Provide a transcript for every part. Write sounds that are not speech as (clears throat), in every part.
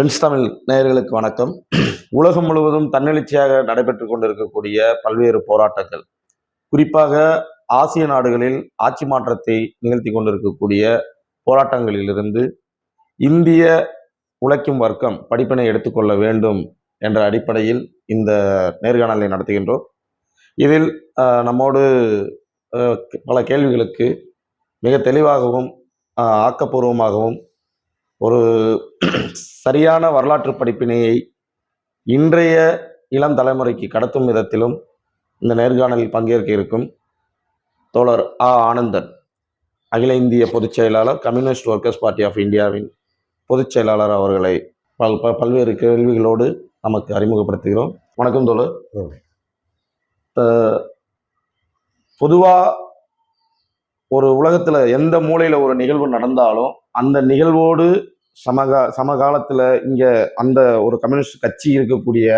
Tense Tamil நேயர்களுக்கு வணக்கம். உலகம் முழுவதும் தன்னெழுச்சியாக நடைபெற்று கொண்டிருக்கக்கூடிய பல்வேறு போராட்டங்கள். குறிப்பாக ஆசிய நாடுகளில் ஆட்சி மாற்றத்தை நிகழ்த்தி கொண்டிருக்கக்கூடிய போராட்டங்களிலிருந்து இந்திய உழைக்கும் வர்க்கம் படிப்பினை எடுத்துக்கொள்ள வேண்டும் என்ற அடிப்படையில் இந்த நேர்காணலை நடத்துகின்றோம். இதில் நம்மோடு பல கேள்விகளுக்கு மிக தெளிவாகவும் ஆக்கப்பூர்வமாகவும் ஒரு (clears throat) சரியான வரலாற்று படிப்பினையை இன்றைய இளம் தலைமுறைக்கு கடத்தும் விதத்திலும் இந்த நேர்காணலில் பங்கேற்க இருக்கும் தோழர் ஆ. ஆனந்தன் அகில இந்திய பொதுச் செயலாளர் கம்யூனிஸ்ட் ஒர்க்கர்ஸ் பார்ட்டி ஆஃப் இந்தியாவின் பொதுச் செயலாளர் அவர்களை பல் ப- பல்வேறு கேள்விகளோடு நமக்கு அறிமுகப்படுத்துகிறோம். வணக்கம் தோழர். பொதுவாக ஒரு உலகத்தில் எந்த மூலையில் ஒரு நிகழ்வு நடந்தாலும் அந்த நிகழ்வோடு சமகா சமகாலத்தில் இங்கே அந்த ஒரு கம்யூனிஸ்ட் கட்சி இருக்கக்கூடிய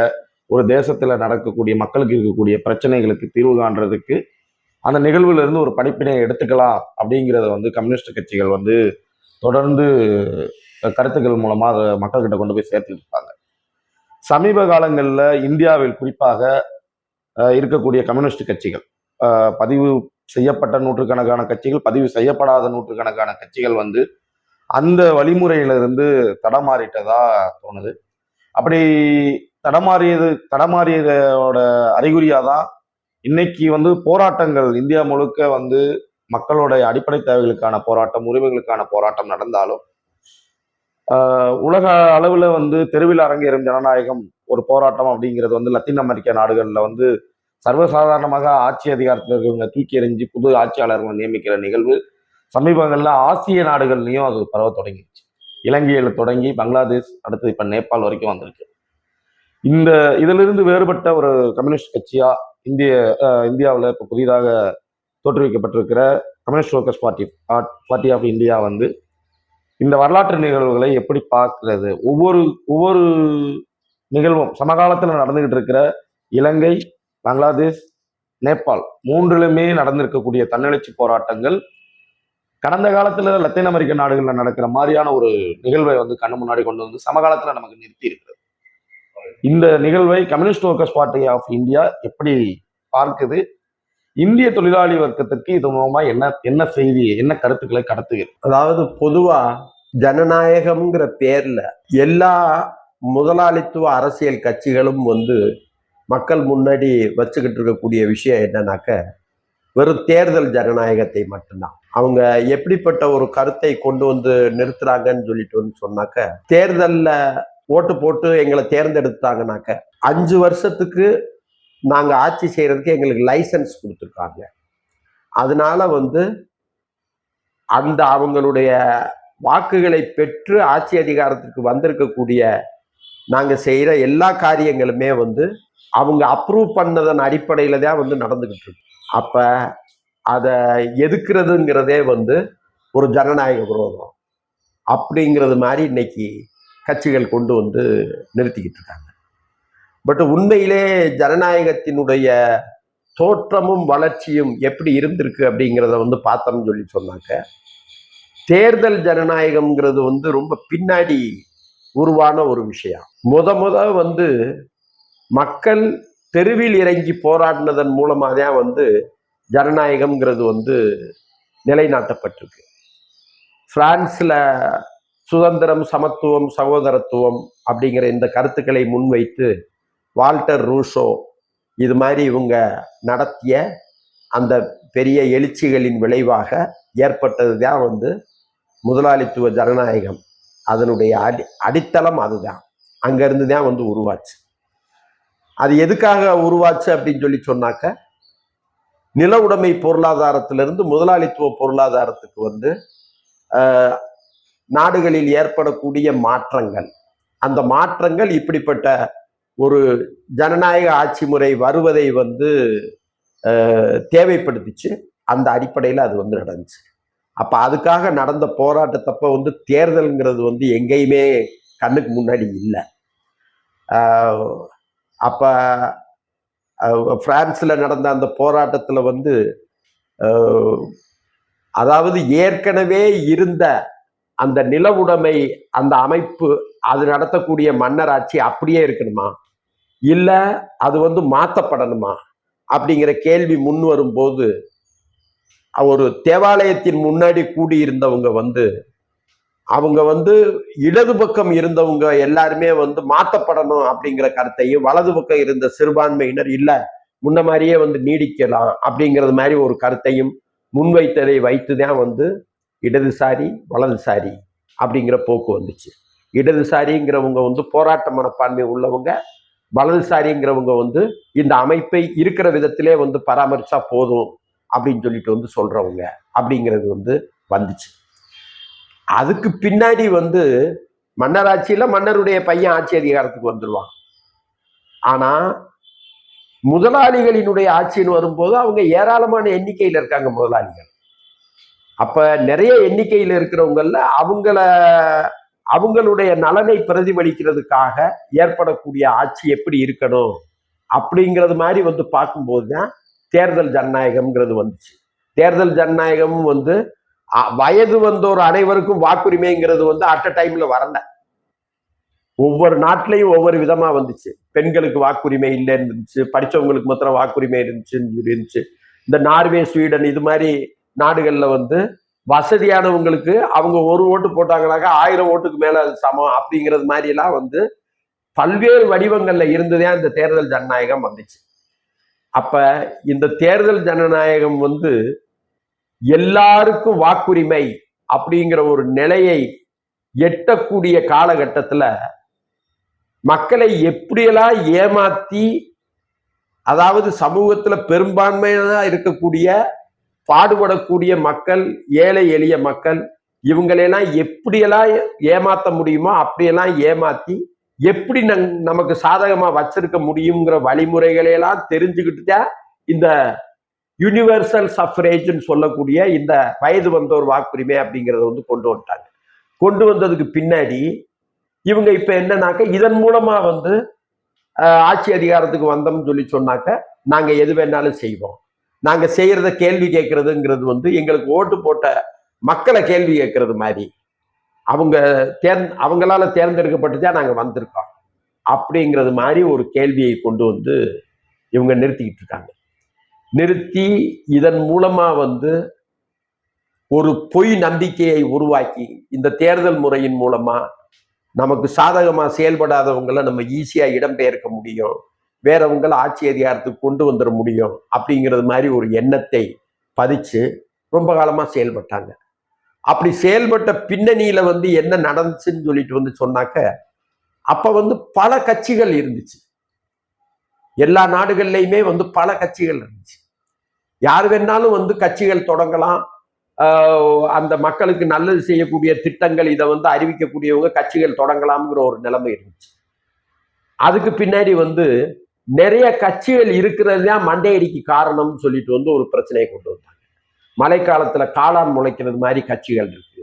ஒரு தேசத்தில் நடக்கக்கூடிய மக்களுக்கு இருக்கக்கூடிய பிரச்சனைகளுக்கு தீர்வு காண்றதுக்கு அந்த நிகழ்வுலேருந்து ஒரு படிப்பினை எடுத்துக்கலாம் அப்படிங்கிறத வந்து கம்யூனிஸ்ட் கட்சிகள் வந்து தொடர்ந்து கருத்துக்கள் மூலமாக அதை மக்கள்கிட்ட கொண்டு போய் சேர்த்துட்டு இருப்பாங்க. சமீப காலங்களில் இந்தியாவில் குறிப்பாக இருக்கக்கூடிய கம்யூனிஸ்ட் கட்சிகள் பதிவு செய்யப்பட்ட நூற்றுக்கணக்கான கட்சிகள் பதிவு செய்யப்படாத நூற்றுக்கணக்கான கட்சிகள் வந்து அந்த வழிமுறையிலிருந்து தடமாறிட்டதா தோணுது. அப்படி தடமாறியது தடமாறியதோட அறிகுறியாக தான் இன்னைக்கு வந்து போராட்டங்கள் இந்தியா முழுக்க வந்து மக்களோட அடிப்படை தேவைகளுக்கான போராட்டம் உரிமைகளுக்கான போராட்டம் நடந்தாலும் உலக அளவில் வந்து தெருவில் அரங்கேறும் ஜனநாயகம் ஒரு போராட்டம் அப்படிங்கிறது வந்து லத்தீன் அமெரிக்க நாடுகளில் வந்து சர்வசாதாரணமாக ஆட்சி அதிகாரத்தில் இருக்கிறவங்க தூக்கி எறிஞ்சு புது ஆட்சியாளர்களை நியமிக்கிற நிகழ்வு சமீபங்களில் ஆசிய நாடுகள்லையும் அது பரவ தொடங்கிடுச்சு. இலங்கையில் தொடங்கி பங்களாதேஷ் அடுத்து இப்போ நேபாள் வரைக்கும் வந்திருக்கு. இந்த இதிலிருந்து வேறுபட்ட ஒரு கம்யூனிஸ்ட் கட்சியா இந்திய இந்தியாவில் இப்போ புதிதாக தோற்றுவிக்கப்பட்டிருக்கிற communist workers party party of India வந்து இந்த வரலாற்று நிகழ்வுகளை எப்படி பார்க்கிறது? ஒவ்வொரு ஒவ்வொரு நிகழ்வும் சமகாலத்தில் நடந்துகிட்டு இருக்கிற இலங்கை பங்களாதேஷ் நேபாள் மூன்றிலுமே நடந்திருக்கக்கூடிய தன்னெழுச்சி போராட்டங்கள் கடந்த காலத்துல லத்தீன் அமெரிக்க நாடுகளில் நடக்கிற மாதிரியான ஒரு நிகழ்வை வந்து கண்ணு முன்னாடி கொண்டு வந்து சமகாலத்துல நமக்கு நிறுத்தி இருக்கிறது இந்த நிகழ்வை communist workers party of India எப்படி பார்க்குது? இந்திய தொழிலாளி வர்க்கத்திற்கு இது மூலமா என்ன என்ன செய்தி என்ன கருத்துக்களை கடத்துகிறது? அதாவது பொதுவா ஜனநாயகம்ங்கிற பேர்ல எல்லா முதலாளித்துவ அரசியல் கட்சிகளும் வந்து மக்கள் முன்னாடி வச்சுக்கிட்டு இருக்கக்கூடிய விஷயம் என்னன்னாக்க வெறும் தேர்தல் ஜனநாயகத்தை மட்டும்தான். அவங்க எப்படிப்பட்ட ஒரு கருத்தை கொண்டு வந்து நிறுத்துறாங்கன்னு சொல்லிட்டு வந்து சொன்னாக்க தேர்தலில் ஓட்டு போட்டு எங்களை தேர்ந்தெடுத்தாங்கனாக்க அஞ்சு வருஷத்துக்கு நாங்கள் ஆட்சி செய்கிறதுக்கு எங்களுக்கு லைசன்ஸ் கொடுத்துருக்காங்க. அதனால வந்து அந்த அவங்களுடைய வாக்குகளை பெற்று ஆட்சி அதிகாரத்துக்கு வந்திருக்கக்கூடிய நாங்கள் செய்கிற எல்லா காரியங்களுமே வந்து அவங்க அப்ரூவ் பண்ணதன் அடிப்படையில் தான் வந்து நடந்துக்கிட்டு இருக்கு. அப்போ அதை எதுக்குறதுங்கிறதே வந்து ஒரு ஜனநாயக விரோதம் அப்படிங்கிறது மாதிரி இன்னைக்கு கட்சிகள் கொண்டு வந்து நிறுத்திக்கிட்டு இருக்காங்க. பட் உண்மையிலே ஜனநாயகத்தினுடைய தோற்றமும் வளர்ச்சியும் எப்படி இருந்திருக்கு அப்படிங்கிறத வந்து பார்த்தோம்னு சொல்லி சொன்னாக்க தேர்தல் ஜனநாயகம்ங்கிறது வந்து ரொம்ப பின்னாடி உருவான ஒரு விஷயம். முத முத வந்து மக்கள் தெருவில் இறங்கி போராடினதன் மூலமாக தான் வந்து ஜனநாயகம்ங்கிறது வந்து நிலைநாட்டப்பட்டிருக்கு. பிரான்ஸில் சுதந்திரம் சமத்துவம் சகோதரத்துவம் அப்படிங்கிற இந்த கருத்துக்களை முன்வைத்து வால்டர் ரூஷோ இது மாதிரி இவங்க நடத்திய அந்த பெரிய எழுச்சிகளின் விளைவாக ஏற்பட்டது தான் வந்து முதலாளித்துவ ஜனநாயகம். அதனுடைய அடி அடித்தளம் அதுதான். அங்கேருந்து தான் வந்து உருவாச்சு. அது எதுக்காக உருவாச்சு அப்படின்னு சொல்லி சொன்னாக்க நில உடைமை பொருளாதாரத்திலிருந்து முதலாளித்துவ பொருளாதாரத்துக்கு வந்து நாடுகளில் ஏற்படக்கூடிய மாற்றங்கள். அந்த மாற்றங்கள் இப்படிப்பட்ட ஒரு ஜனநாயக ஆட்சி முறை வருவதை வந்து தேவைப்படுத்திச்சு. அந்த அடிப்படையில் அது வந்து நடந்துச்சு. அப்போ அதுக்காக நடந்த போராட்டத்தப்ப வந்து தேர்தல்ங்கிறது வந்து எங்கேயுமே கண்ணுக்கு முன்னாடி இல்லை. அப்போ பிரான்ஸில் நடந்த அந்த போராட்டத்தில் வந்து அதாவது ஏற்கனவே இருந்த அந்த நிலவுடைமை அந்த அமைப்பு அது நடத்தக்கூடிய மன்னராட்சி அப்படியே இருக்கணுமா? இல்லை அது வந்து மாற்றப்படணுமா அப்படிங்கிற கேள்வி முன் வரும்போது ஒரு தேவாலயத்தின் முன்னாடி கூடி இருந்தவங்க வந்து அவங்க வந்து இடது பக்கம் இருந்தவங்க எல்லாருமே வந்து மாத்தப்படணும் அப்படிங்கிற கருத்தையும் வலது பக்கம் இருந்த சிறுபான்மையினர் இல்லை முன்ன மாதிரியே வந்து நீடிக்கலாம் அப்படிங்கிறது மாதிரி ஒரு கருத்தையும் முன்வைத்ததை வைத்து தான் வந்து இடதுசாரி வலதுசாரி அப்படிங்கிற போக்கு வந்துச்சு. இடதுசாரிங்கிறவங்க வந்து போராட்ட மனப்பான்மை உள்ளவங்க வலதுசாரிங்கிறவங்க வந்து இந்த அமைப்பை இருக்கிற விதத்திலே வந்து பராமரிச்சா போதும் அப்படின்னு சொல்லிட்டு வந்து சொல்றவங்க அப்படிங்கிறது வந்து வந்துச்சு. அதுக்கு பின்னாடி வந்து மன்னர் ஆட்சியில் மன்னருடைய பையன் ஆட்சி அதிகாரத்துக்கு வந்துடுவான் ஆனா முதலாளிகளினுடைய ஆட்சின்னு வரும்போது அவங்க ஏராளமான எண்ணிக்கையில் இருக்காங்க முதலாளிகள். அப்ப நிறைய எண்ணிக்கையில் இருக்கிறவங்கள அவங்கள அவங்களுடைய நலனை பிரதிபலிக்கிறதுக்காக ஏற்படக்கூடிய ஆட்சி எப்படி இருக்கணும் அப்படிங்கிறது மாதிரி வந்து பார்க்கும்போது தான் தேர்தல் ஜனநாயகம்ங்கிறது வந்துச்சு. தேர்தல் ஜனநாயகமும் வந்து வயது வந்தோர் அனைவருக்கும் வாக்குரிமைங்கிறது வந்து அட் அ டைம்ல வரல. ஒவ்வொரு நாட்டிலையும் ஒவ்வொரு விதமா வந்துச்சு. பெண்களுக்கு வாக்குரிமை இல்லைன்னு இருந்துச்சு. படிச்சவங்களுக்கு மாத்திரம் வாக்குரிமை இருந்துச்சுன்னு இருந்துச்சு. இந்த நார்வே ஸ்வீடன் இது மாதிரி நாடுகள்ல வந்து வசதியானவங்களுக்கு அவங்க ஒரு ஓட்டு போட்டாங்கனாக்கா ஆயிரம் ஓட்டுக்கு மேல அது சமம் அப்படிங்கிறது மாதிரி எல்லாம் வந்து பல்வேறு வடிவங்கள்ல இருந்ததே இந்த தேர்தல் ஜனநாயகம் வந்துச்சு. அப்ப இந்த தேர்தல் ஜனநாயகம் வந்து எல்லாருக்கும் வாக்குரிமை அப்படிங்கிற ஒரு நிலையை எட்டக்கூடிய காலகட்டத்துல மக்களை எப்படியெல்லாம் ஏமாத்தி அதாவது சமூகத்துல பெரும்பான்மையாக இருக்கக்கூடிய பாடுபடக்கூடிய மக்கள் ஏழை எளிய மக்கள் இவங்களெல்லாம் எப்படியெல்லாம் ஏமாத்த முடியுமோ அப்படியெல்லாம் ஏமாத்தி எப்படி நமக்கு சாதகமா வச்சிருக்க முடியுங்கிற வழிமுறைகளையெல்லாம் தெரிஞ்சுக்கிட்டு தான் இந்த யுனிவர்சல் சஃப்ரேஜ்னு சொல்லக்கூடிய இந்த வயது வந்தோர் வாக்குரிமை அப்படிங்கிறத வந்து கொண்டு வந்துட்டாங்க. கொண்டு வந்ததுக்கு பின்னாடி இவங்க இப்ப என்னன்னாக்க இதன் மூலமா வந்து ஆட்சி அதிகாரத்துக்கு வந்தோம்னு சொல்லி சொன்னாக்க நாங்க எது வேணாலும் செய்வோம். நாங்க செய்யறத கேள்வி கேட்கறதுங்கிறது வந்து எங்களுக்கு ஓட்டு போட்ட மக்களை கேள்வி கேட்கறது மாதிரி. அவங்க தேர்ந் அவங்களால தேர்ந்தெடுக்கப்பட்டு தான் நாங்க வந்திருக்கோம். அப்படிங்கிறது மாதிரி ஒரு கேள்வியை கொண்டு வந்து இவங்க நிறுத்திக்கிட்டு இருக்காங்க. நிறுத்தி இதன் மூலமா வந்து ஒரு பொய் நம்பிக்கையை உருவாக்கி இந்த தேர்தல் முறையின் மூலமா நமக்கு சாதகமா செயல்படாதவங்களை நம்ம ஈஸியா இடம்பெயர்க்க முடியும். வேறவங்களை ஆட்சி அதிகாரத்துக்கு கொண்டு வந்துட முடியும் அப்படிங்கிறது மாதிரி ஒரு எண்ணத்தை பதிச்சு ரொம்ப காலமா செயல்பட்டாங்க. அப்படி செயல்பட்ட பின்னணியில வந்து என்ன நடந்துச்சுன்னு சொல்லிட்டு வந்து சொன்னாக்க அப்ப வந்து பல கட்சிகள் இருந்துச்சு. எல்லா நாடுகள்லையுமே வந்து பல கட்சிகள் இருந்துச்சு. யார் வேணாலும் வந்து கட்சிகள் தொடங்கலாம். அந்த மக்களுக்கு நல்லது செய்யக்கூடிய திட்டங்கள் இதை வந்து அறிவிக்கக்கூடியவங்க கட்சிகள் தொடங்கலாம்ங்கிற ஒரு நிலைமை இருந்துச்சு. அதுக்கு பின்னாடி வந்து நிறைய கட்சிகள் இருக்கிறது தான் மண்டையடிக்கு காரணம்னு சொல்லிட்டு வந்து ஒரு பிரச்சனையை கொண்டு வந்தாங்க. மழைக்காலத்துல காளான் முளைக்கிறது மாதிரி கட்சிகள் இருக்கு.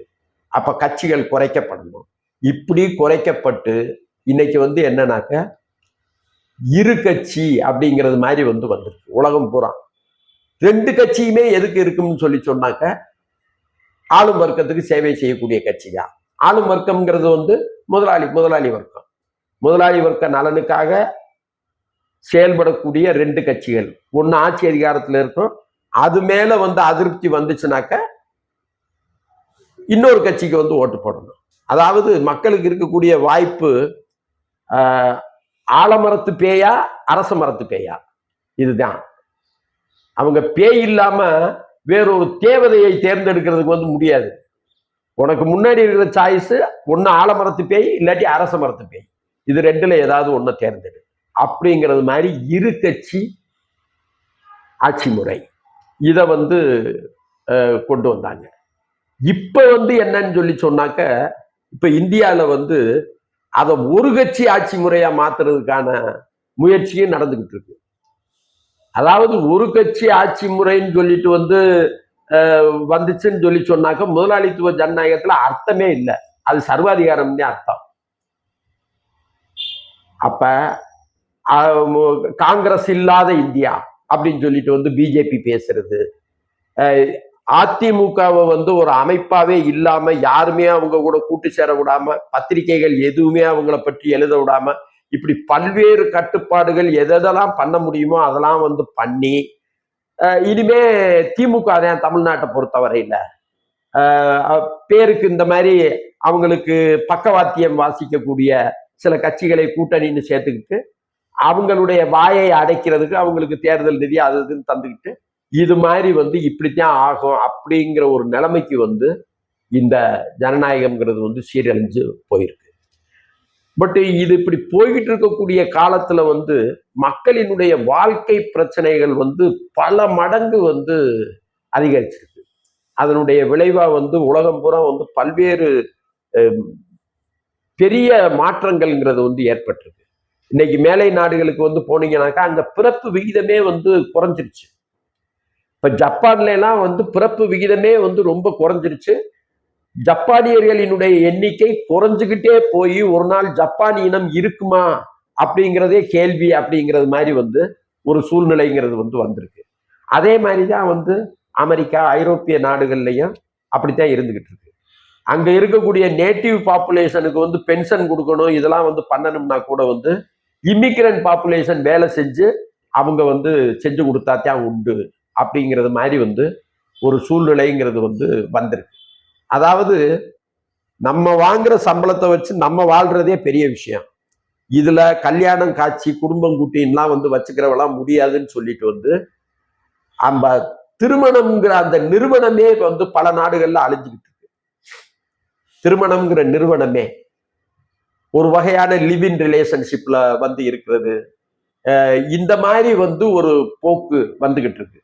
அப்ப கட்சிகள் குறைக்கப்படணும். இப்படி குறைக்கப்பட்டு இன்னைக்கு வந்து என்னன்னாக்க இரு கட்சி அப்படிங்கிறது மாதிரி வந்து வந்திருக்கு. உலகம் பூரா. ரெண்டு கட்சியுமே எதுக்கு இருக்கும்னு சொல்லி சொன்னாக்க ஆளும் வர்க்கத்துக்கு சேவை செய்யக்கூடிய கட்சி தான் ஆளும் வர்க்கம்ங்கிறது வந்து முதலாளி முதலாளி வர்க்கம். முதலாளி வர்க்க நலனுக்காக செயல்படக்கூடிய ரெண்டு கட்சிகள். ஒன்று ஆட்சி அதிகாரத்தில் இருக்கும். அது மேல வந்து அதிருப்தி வந்துச்சுனாக்க இன்னொரு கட்சிக்கு வந்து ஓட்டு போடணும். அதாவது மக்களுக்கு இருக்கக்கூடிய வாய்ப்பு ஆலமரத்து பேயா அரச மரத்து பேயா? இதுதான். அவங்க பேய் இல்லாம வேறொரு தேவதையை தேர்ந்தெடுக்கிறதுக்கு வந்து முடியாது. உனக்கு முன்னாடி இருக்கிற சாய்ஸ் ஒன்று ஆலமரத்து பேய் இல்லாட்டி அரச மரத்து பேய். இது ரெண்டுல ஏதாவது ஒன்று தேர்ந்தெடு. அப்படிங்கிறது மாதிரி இரு கட்சி ஆட்சி முறை. இதை வந்து கொண்டு வந்தாங்க. இப்ப வந்து என்னன்னு சொல்லி சொன்னாக்க இப்ப இந்தியாவில் வந்து அதை ஒரு கட்சி ஆட்சி முறையா மாத்துறதுக்கான முயற்சியும் நடந்துகிட்டு இருக்கு. அதாவது ஒரு கட்சி ஆட்சி முறைன்னு சொல்லிட்டு வந்து வந்துச்சுன்னு சொல்லி சொன்னாக்க முதலாளித்துவ ஜனநாயகத்துல அர்த்தமே இல்லை. அது சர்வாதிகாரம்னே அர்த்தம். அப்ப காங்கிரஸ் இல்லாத இந்தியா அப்படின்னு சொல்லிட்டு வந்து பிஜேபி பேசுறது. அதிமுகவை வந்து ஒரு அமைப்பாவே இல்லாம யாருமே அவங்க கூட கூட்டு சேர விடாம பத்திரிகைகள் எதுவுமே அவங்கள பற்றி எழுத விடாம இப்படி பல்வேறு கட்டுப்பாடுகள் எதெல்லாம் பண்ண முடியுமோ அதெல்லாம் வந்து பண்ணி இனிமே திமுக தான் தமிழ்நாட்டை பொறுத்தவரையில. பேருக்கு இந்த மாதிரி அவங்களுக்கு பக்கவாத்தியம் வாசிக்கக்கூடிய சில கட்சிகளை கூட்டணின்னு சேர்த்துக்கிட்டு அவங்களுடைய வாயை அடைக்கிறதுக்கு அவங்களுக்கு தேர்தல் நிதி அது இதுன்னு தந்துக்கிட்டு இது மாதிரி வந்து இப்படித்தான் ஆகும் அப்படிங்கிற ஒரு நிலைமைக்கு வந்து இந்த ஜனநாயகம்ங்கிறது வந்து சீரழிஞ்சு போயிருக்கு. பட் இது இப்படி போய்கிட்டு இருக்கக்கூடிய காலத்துல வந்து மக்களினுடைய வாழ்க்கை பிரச்சனைகள் வந்து பல மடங்கு வந்து அதிகரிச்சிருக்கு. அதனுடைய விளைவா வந்து உலகம் பூரா வந்து பல்வேறு பெரிய மாற்றங்கள்ங்கிறது வந்து ஏற்பட்டிருக்கு. இன்னைக்கு மேலை நாடுகளுக்கு வந்து போனீங்கன்னாக்கா அங்க பிறப்பு விகிதமே வந்து குறைஞ்சிருச்சு. இப்ப ஜப்பான்ல எல்லாம் வந்து பிறப்பு விகிதமே வந்து ரொம்ப குறைஞ்சிருச்சு. ஜப்பானியர்களினுடைய எண்ணிக்கை குறைஞ்சுக்கிட்டே போய் ஒரு நாள் ஜப்பான் இனம் இருக்குமா அப்படிங்கிறதே கேள்வி அப்படிங்கிறது மாதிரி வந்து ஒரு சூழ்நிலைங்கிறது வந்து வந்திருக்கு. அதே மாதிரி தான் வந்து அமெரிக்கா ஐரோப்பிய நாடுகள்லையும் அப்படித்தான் இருந்துகிட்டு இருக்கு. அங்கே இருக்கக்கூடிய நேட்டிவ் பாப்புலேஷனுக்கு வந்து பென்ஷன் கொடுக்கணும் இதெல்லாம் வந்து பண்ணணும்னா கூட வந்து இமிகிரண்ட் பாப்புலேஷன் வேலை செஞ்சு அவங்க வந்து செஞ்சு கொடுத்தாத்தான் உண்டு அப்படிங்கிறது மாதிரி வந்து ஒரு சூழ்நிலைங்கிறது வந்து வந்திருக்கு. அதாவது நம்ம வாங்குற சம்பளத்தை வச்சு நம்ம வாழ்றதே பெரிய விஷயம். இதுல கல்யாணம் காட்சி குடும்பம் குட்டின்லாம் வந்து வச்சுக்கிறவெல்லாம் முடியாதுன்னு சொல்லிட்டு வந்து அந்த திருமணம்ங்கிற அந்த நிறுவனமே வந்து பல நாடுகள்ல அழிஞ்சுக்கிட்டு இருக்கு. திருமணம்ங்கிற நிறுவனமே ஒரு வகையான லிவ் இன் ரிலேஷன்ஷிப்ல வந்து இருக்கிறது. இந்த மாதிரி வந்து ஒரு போக்கு வந்துகிட்டு இருக்கு.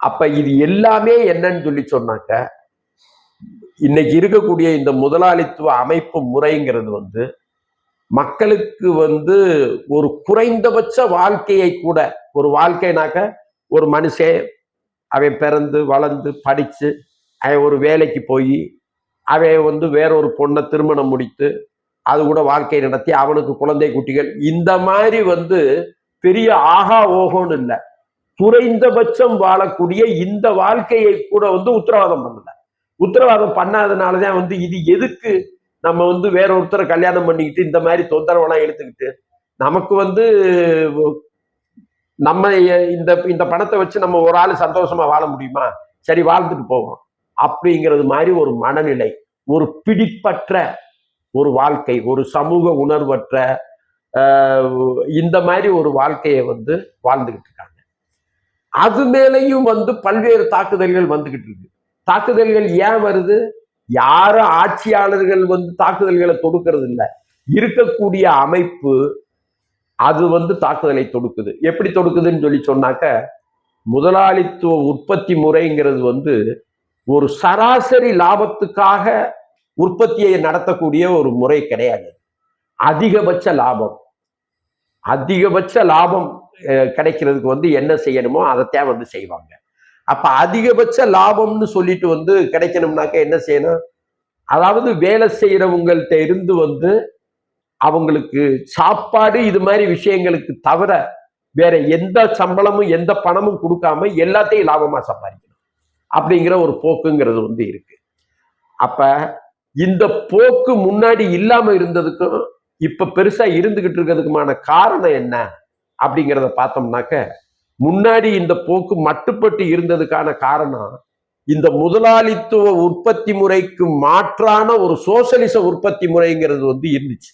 அப்ப இது எல்லாமே என்னன்னு சொல்லி சொன்னாக்க இன்னைக்கு இருக்கக்கூடிய இந்த முதலாளித்துவ அமைப்பு முறைங்கிறது வந்து மக்களுக்கு வந்து ஒரு குறைந்தபட்ச வாழ்க்கையை கூட ஒரு வாழ்க்கைனாக்க ஒரு மனுஷன் அவன் பிறந்து வளர்ந்து படித்து அவன் ஒரு வேலைக்கு போய் அவன் வந்து வேற ஒரு பொண்ணை திருமணம் முடித்து அது கூட வாழ்க்கை நடத்தி அவனுக்கு குழந்தை குட்டிகள் இந்த மாதிரி வந்து பெரிய ஆகா ஓகோன்னு இல்லை. குறைந்தபட்சம் வாழக்கூடிய இந்த வாழ்க்கையை கூட வந்து உத்தரவாதம் பண்ணல. உத்தரவாதம் பண்ணாதனாலதான் வந்து இது எதுக்கு நம்ம வந்து வேற ஒருத்தரை கல்யாணம் பண்ணிக்கிட்டு இந்த மாதிரி தொந்தரவெல்லாம் எடுத்துக்கிட்டு நமக்கு வந்து நம்ம இந்த இந்த பணத்தை வச்சு நம்ம ஒரு ஆள் சந்தோஷமா வாழ முடியுமா? சரி வாழ்ந்துட்டு போவோம். அப்படிங்கிறது மாதிரி ஒரு மனநிலை ஒரு பிடிப்பற்ற ஒரு வாழ்க்கை ஒரு சமூக உணர்வற்ற இந்த மாதிரி ஒரு வாழ்க்கையை வந்து வாழ்ந்துகிட்டு இருக்காங்க. அது மேலேயும் வந்து பல்வேறு தாக்குதல்கள் வந்துகிட்டு இருக்கு. தாக்குதல்கள் ஏன் வருது? யாரும் ஆட்சியாளர்கள் வந்து தாக்குதல்களை தொடுக்கிறது இல்லை. இருக்கக்கூடிய அமைப்பு அது வந்து தாக்குதலை தொடுக்குது. எப்படி தொடுக்குதுன்னு சொல்லி சொன்னாக்க முதலாளித்துவ உற்பத்தி முறைங்கிறது வந்து ஒரு சராசரி லாபத்துக்காக உற்பத்தியை நடத்தக்கூடிய ஒரு முறை கிடையாது. அதிகபட்ச லாபம். அதிகபட்ச லாபம் கிடைக்கிறதுக்கு வந்து என்ன செய்யணுமோ அதைத்தான் வந்து செய்வாங்க. அப்ப அதிகபட்ச லாபம்னு சொல்லிட்டு வந்து கிடைக்கணும்னாக்க என்ன செய்யணும்? அதாவது வேலை செய்யறவங்கள்ட்ட இருந்து வந்து அவங்களுக்கு சாப்பாடு இது மாதிரி விஷயங்களுக்கு தவிர வேற எந்த சம்பளமும் எந்த பணமும் கொடுக்காம எல்லாத்தையும் லாபமா சம்பாதிக்கணும். அப்படிங்கிற ஒரு போக்குங்கிறது வந்து இருக்கு. அப்ப இந்த போக்கு முன்னாடி இல்லாம இருந்ததுக்கும் இப்ப பெருசா இருந்துகிட்டு இருக்கிறதுக்குமான காரணம் என்ன? அப்படிங்கிறத பார்த்தோம்னாக்க முன்னாடி இந்த போக்கு மட்டுப்பட்டு இருந்ததுக்கான காரணம் இந்த முதலாளித்துவ உற்பத்தி முறைக்கு மாற்றான ஒரு சோசலிச உற்பத்தி முறைங்கிறது வந்து இருந்துச்சு.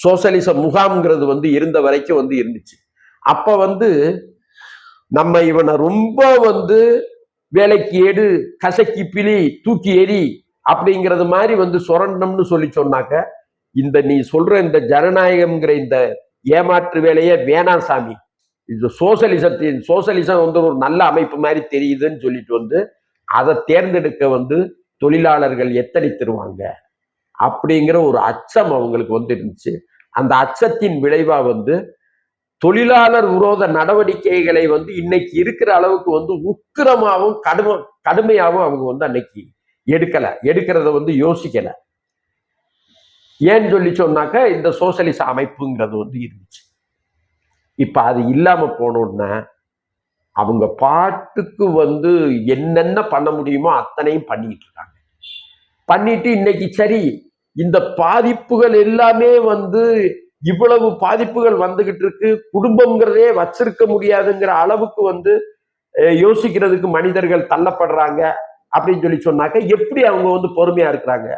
சோசலிச முகாம்ங்கிறது வந்து இருந்த வரைக்கும் வந்து இருந்துச்சு. அப்ப வந்து நம்ம இவனை ரொம்ப வந்து வேலைக்கு ஏடு கசக்கி பிழி தூக்கி எறி அப்படிங்கிறது மாதிரி வந்து சுரண்டம்னு சொல்லி சொன்னாக்க இந்த நீ சொல்ற இந்த ஜனநாயகம்ங்கிற இந்த ஏமாற்று வேலையே வேணாம் சாமி. இது சோசலிசத்தின் சோசலிசம் வந்து ஒரு நல்ல அமைப்பு மாதிரி தெரியுதுன்னு சொல்லிட்டு வந்து அதை தேர்ந்தெடுக்க வந்து தொழிலாளர்கள் எத்தனைத்திருவாங்க அப்படிங்கிற ஒரு அச்சம் அவங்களுக்கு வந்து இருந்துச்சு அந்த அச்சத்தின் விளைவா வந்து தொழிலாளர் விரோத நடவடிக்கைகளை வந்து இன்னைக்கு இருக்கிற அளவுக்கு வந்து உக்கிரமாகவும் கடும கடுமையாகவும் அவங்க வந்து அன்னைக்கு எடுக்கல. எடுக்கிறத வந்து யோசிக்கல. ஏன்னு சொல்லி சொன்னாக்க இந்த சோசலிச அமைப்புங்கிறது வந்து இருந்துச்சு. இப்ப அது இல்லாம போனோம்னா அவங்க பாட்டுக்கு வந்து என்னென்ன பண்ண முடியுமோ அத்தனையும் பண்ணிட்டு இருக்காங்க. பண்ணிட்டு இன்னைக்கு சரி இந்த பாதிப்புகள் எல்லாமே வந்து இவ்வளவு பாதிப்புகள் வந்துகிட்டு இருக்கு குடும்பம்ங்கிறதே வச்சிருக்க முடியாதுங்கிற அளவுக்கு வந்து யோசிக்கிறதுக்கு மனிதர்கள் தள்ளப்படுறாங்க அப்படின்னு சொல்லி சொன்னாக்க எப்படி அவங்க வந்து பொறுமையா இருக்கிறாங்க?